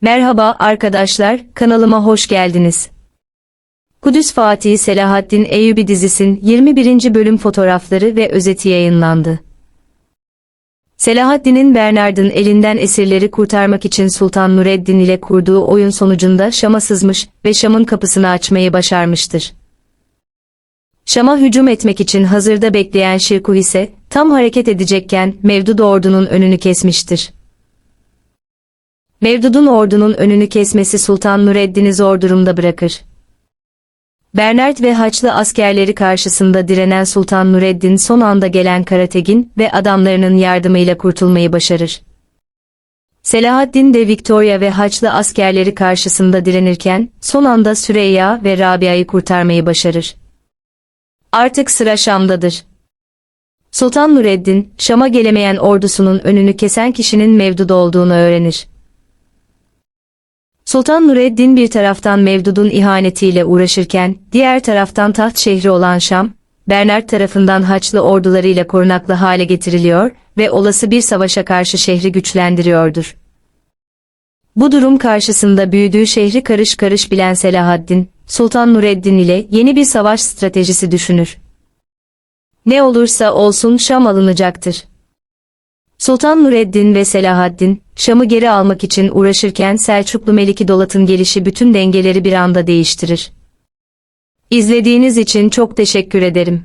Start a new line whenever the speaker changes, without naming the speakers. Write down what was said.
Merhaba arkadaşlar, kanalıma hoş geldiniz. Kudüs Fatih Selahaddin Eyyubi dizisinin 21. bölüm fotoğrafları ve özeti yayınlandı. Selahaddin'in Bernard'ın elinden esirleri kurtarmak için Sultan Nureddin ile kurduğu oyun sonucunda Şam'a sızmış ve Şam'ın kapısını açmayı başarmıştır. Şam'a hücum etmek için hazırda bekleyen Şirkuh ise tam hareket edecekken Mevdud ordunun önünü kesmiştir. Mevdud'un ordunun önünü kesmesi Sultan Nureddin'i zor durumda bırakır. Bernard ve Haçlı askerleri karşısında direnen Sultan Nureddin son anda gelen Karategin ve adamlarının yardımıyla kurtulmayı başarır. Selahaddin de Victoria ve Haçlı askerleri karşısında direnirken son anda Süreyya ve Rabia'yı kurtarmayı başarır. Artık sıra Şam'dadır. Sultan Nureddin, Şam'a gelemeyen ordusunun önünü kesen kişinin Mevdud olduğunu öğrenir. Sultan Nureddin bir taraftan Mevdud'un ihanetiyle uğraşırken, diğer taraftan taht şehri olan Şam, Bernard tarafından Haçlı ordularıyla korunaklı hale getiriliyor ve olası bir savaşa karşı şehri güçlendiriyordur. Bu durum karşısında büyüdüğü şehri karış karış bilen Selahaddin, Sultan Nureddin ile yeni bir savaş stratejisi düşünür. Ne olursa olsun Şam alınacaktır. Sultan Nureddin ve Selahaddin, Şam'ı geri almak için uğraşırken Selçuklu Meliki Dolat'ın gelişi bütün dengeleri bir anda değiştirir. İzlediğiniz için çok teşekkür ederim.